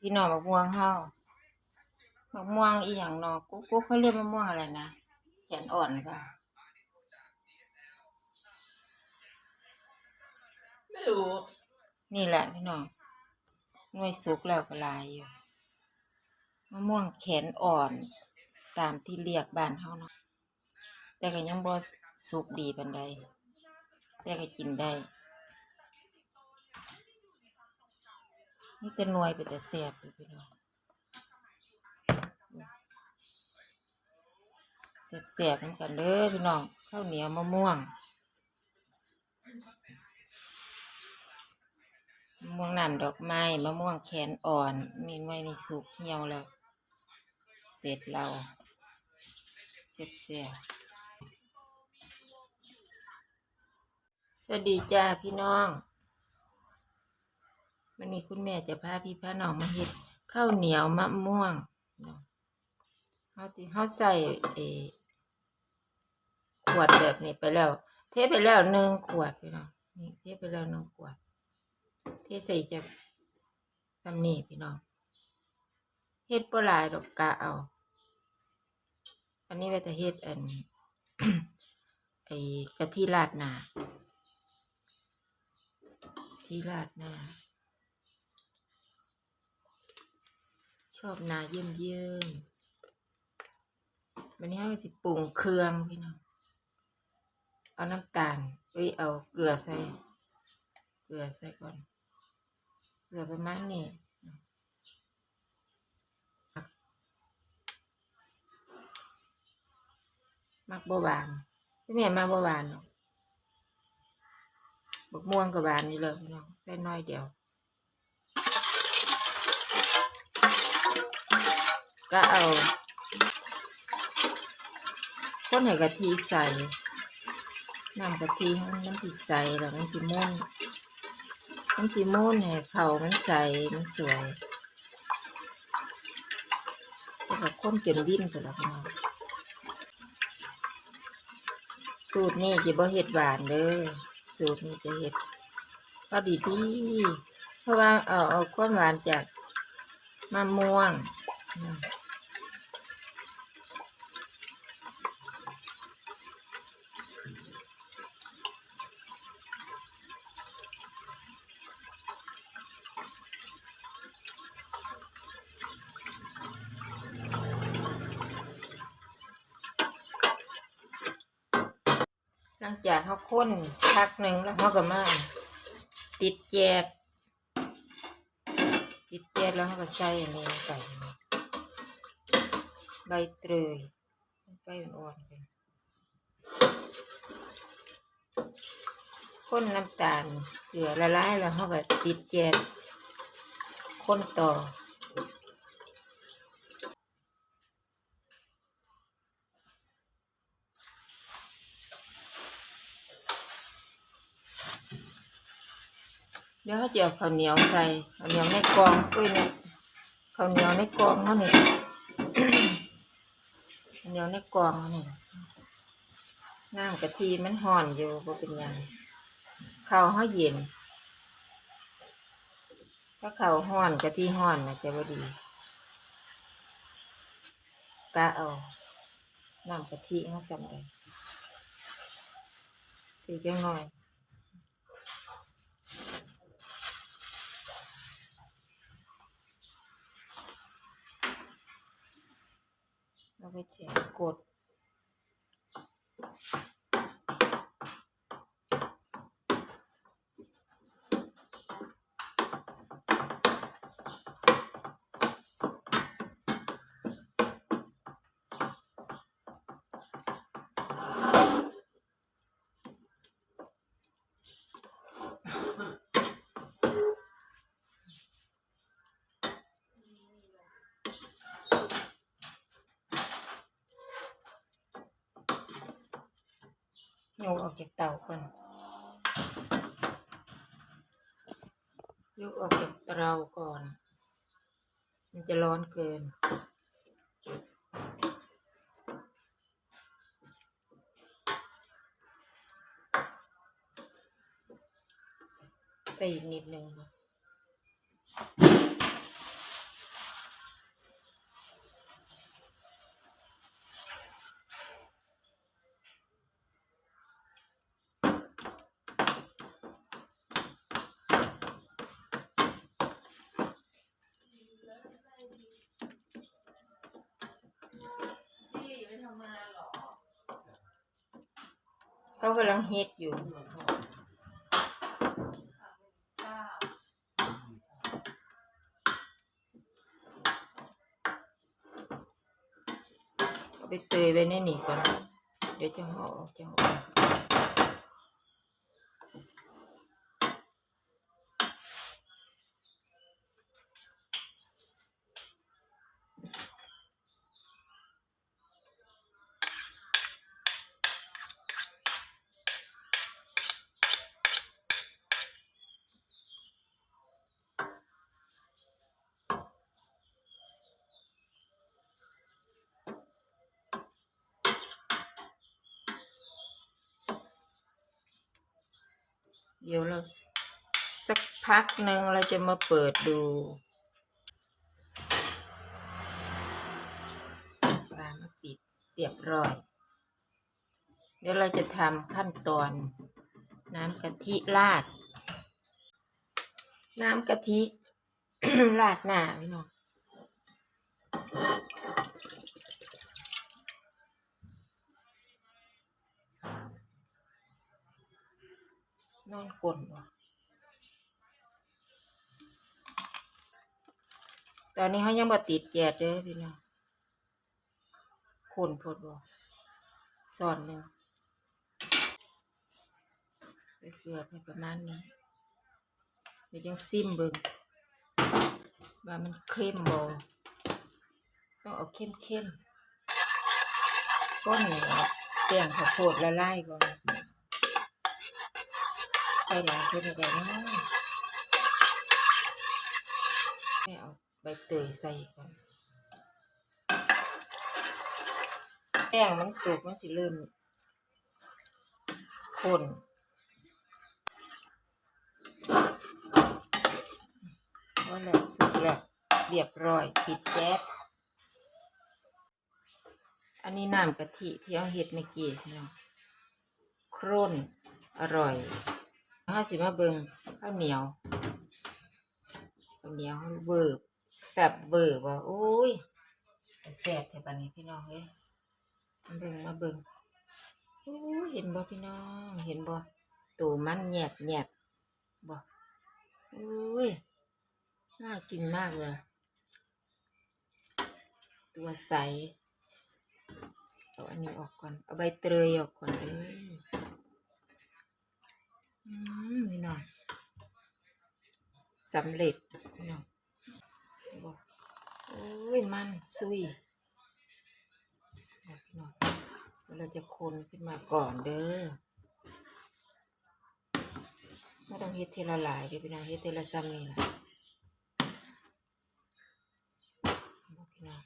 พี่น้องมะม่วงเฮามะม่วงอีหยังเนาะกุ๊กกุ๊กเขาเรียกมะม่วงอะไรนะแขนอ่อนหรือเปล่าไม่รู้ นี่แหละพี่น้องหน่วยสุกแล้วก็หลายอยู่ มะม่วงแขนอ่อน ตามที่เรียกบ้านเฮาเนาะแต่ก็ยังบ่สุกดีปานใดแต่ก็กินได้ นี่จะหน่วยเป็นแต่แซ่บอยู่พี่น้องแซ่บๆเหมือนกันเด้อพี่น้องข้าวเหนียวมะม่วงมะม่วงน้ำดอกไม้มะม่วงแขนอ่อนมีไว้ในสุกเหี่ยวแล้ว เสร็จเราเสียบเสียบสวัสดีจ้าพี่น้อง วันนี้คุณแม่จะพาพี่พาน้องมาเฮ็ดข้าวเหนียวมะม่วงเนาะเขาที่เขาใส่เอขวดแบบนี้ไปแล้ว เทไปแล้วหนึ่งขวดพี่น้องนี่เทไปแล้วหนึ่งขวด เทใส่จากตำนี่พี่น้องเฮ็ดบ่หลายดอกกะเอา อันนี้ไว้แต่เฮ็ดอันไอ้กะทิราดหน้าที่ราดหน้า ชอบนาเยิ่มเยิ่มวันนี้เราสิปรุงเครื่องพี่น้อง เอาน้ำตาลเอ้ยเอาเกลือใส่ เกลือใส่ก่อน เกลือประมาณนี้มักบ่หวานพี่แม่มาบ่หวานเนาะบกม่วงกับหวานอยู่เลยพี่น้องใส่น้อยเดียว ก็เอาคนให้กะทิใส่น้ำกะทิให้มันสิใส่แล้วมันสิม่นมันสิม่นให้เขามันใสมันสวยแล้วก็คนจนวิ่นไปแล้วพี่น้องสูตรนี้จะบ่เห็ดหวานเด้อสูตรนี้จะเห็ดพอดีดีเพราะว่าเอาเอาความหวานจากมะม่วง ลังจากเขาค้นพักหนึ่งแล้วเขาก็มาติดแจกติดแจกแล้วเขาก็ใส่อันนี้ลงไปใบเตยใบอ่อนๆเลยข้นน้ำตาลเกลือละลายแล้วเขาก็ติดแจกข้นต่อ ดี๋ยวเขาจะเอาข้าวเหนียวใส่ข้าวเหนียวในกองอุ้ยเนี่ยข้าวเหนียวในกองเขาเนี่ยข้าวเหนียวในกองเขาเนี่ยน้ำกะทิมันห่อนอยู่บ่เป็นยังข้าวเขาเย็น ถ้าข้าวห่อนกะทิห่อนนะจะบ่ดีกะเอาน้ำกะทิเขาใส่ไปสีจังหน่อย แล้วก็จกด ยกออกจากเตาก่อนยกออกจากเตาก่อน มันจะร้อนเกิน ใส่นิดนึงค่ะ เขากำลังเฮ็ดอยู่ เอาไปเตยไว้ในนี่ก่อน เดี๋ยวจะห่อจะห่อ เดี๋ยวเราสักพักหนึ่งเราจะมาเปิดดูปลามาปิดเรียบร้อย เดี๋ยวเราจะทำขั้นตอน น้ำกะทิราด น้ำกะทิราดหน้าพี่น้อง นอนกลนวะตอนนี้เขายังบ่ติดแกดเด้อพี่น้องคนพดบ่สอนหนึ่งไปเกลือไปประมาณนี้เดี๋ยวจังซิมเบิ่งว่ามันเค็มบ่ต้องเอาเข้มเข้มๆก้นนี่เอาแป้งข้าวโพดละลายก่อน ใส่หลายเท่าใดเนาะแม่เอาใบเตยใส่ก่อนแป้งมันสุกมันสิเริ่มข้นว่าแล้วสุกแล้วเรียบร้อยปิดแก๊สอันนี้น้ำกะทิที่เอาเฮ็ดเมื่อกี้พี่น้องโคร่นอร่อย ห้าสิมาเบิงข้าวเหนียวข้าวเหนียวเวิบแซ่บเวิบว่ะโอ้ยแต่แซ่บแต่บัดนี้พี่น้องเอ้ยมาเบิงมาเบิงโอ้เห็นบ่พี่น้องเห็นบ่ตัวมันแยบแยบบ่โอ้ยน่ากินมากเลย ตัวใสเอาอันนี้ออกก่อน เอาใบเตยออกก่อนเลย สำเร็จพี่น้องบ่โอ้ยมันซุยเอาพี่น้องเราจะคนขึ้นมาก่อนเด้อไม่ต้องเฮ็ดเทละหลายเด้อพี่น้องเฮ็ดเทละซ้ำนี่ล่ะพี่น้อง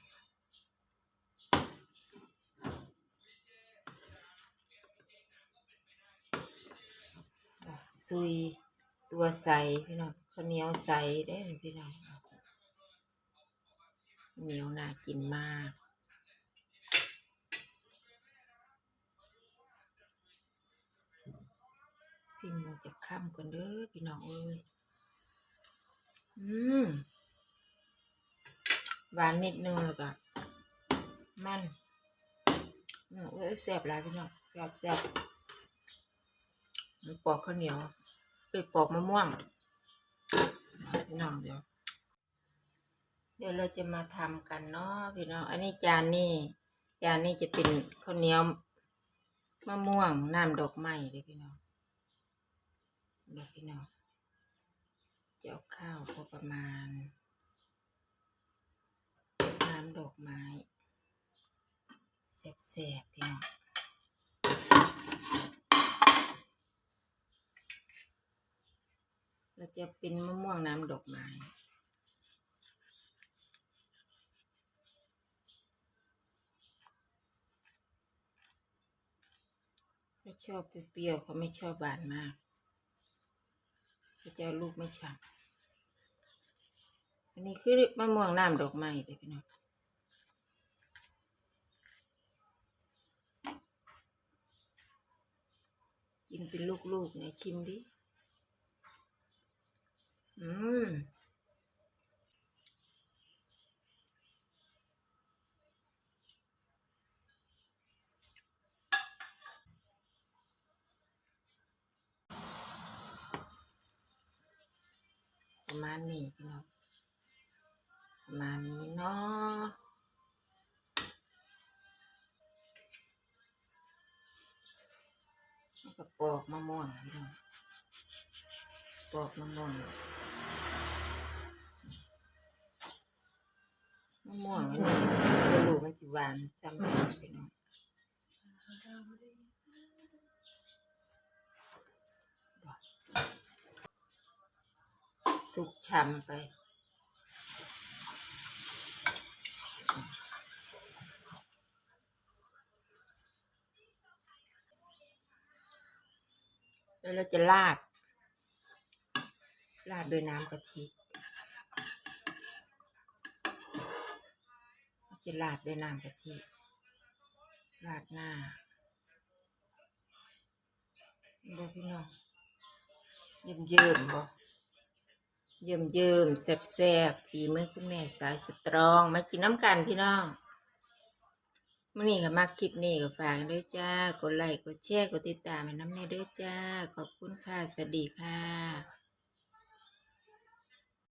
ซุยตัวใสพี่น้อง ข้าวเหนียวใสได้อพี่น้องเหนียวน่ากินมากซิมมันจะข้ามกันเด้อพี่น้องเอ้ยอืมหวานนิดนึงแล้วก็มันอืมเอ้ยแซ่บหลายพี่น้องแซ่บแซ่บมันปอกข้าวเหนียว ไปปอกมะม่วง พี่น้องเดี๋ยว เดี๋ยวเราจะมาทำกันเนาะพี่น้อง อันนี้จานนี่จานนี่จะเป็นข้าวเหนียวมะม่วงน้ำดอกไม้เลยพี่น้องเดี๋ยวพี่น้องจะเอาข้าวพอประมาณ น้ำดอกไม้แซ่บๆพี่น้องเรา จะเป็นมะม่วงน้ำดอกไม้เขาชอบเปรี้ยวเขาไม่ชอบหวานมากเขาจะลูกไม่ฉ่ำอันนี้คือมะม่วงน้ำดอกไม้เลยพี่น้องกินเป็นลูกๆเนี่ยชิมดิ อืมประมาณนี้พี่น้องประมาณนี้เนาะแล้วปอกมะม่วงพี่น้องปอกมะม่วง มะม่วงมันนี่จะรู้มันสิหวานซ้ำกันพี่น้องสุกช่ำไปแล้วเราจะราด ราดด้วยน้ำกะทิเรา จะราดด้วยน้ำกะทิราดหน้าบ่พี่น้องเยิ้มเยิ้มๆบ่เยิ่มเยิ่มแซ่บแซ่บฝีมือคุณแม่สายสตรองมากินน้ำกันพี่น้องมื่อนี้ก็มาคลิปนี้ก็ฝากด้วยจ้ากดไลค์กดแชร์กดติดตามให้น้ำแน่ด้วยจ้า ขอบคุณค่ะ สวัสดีค่ะ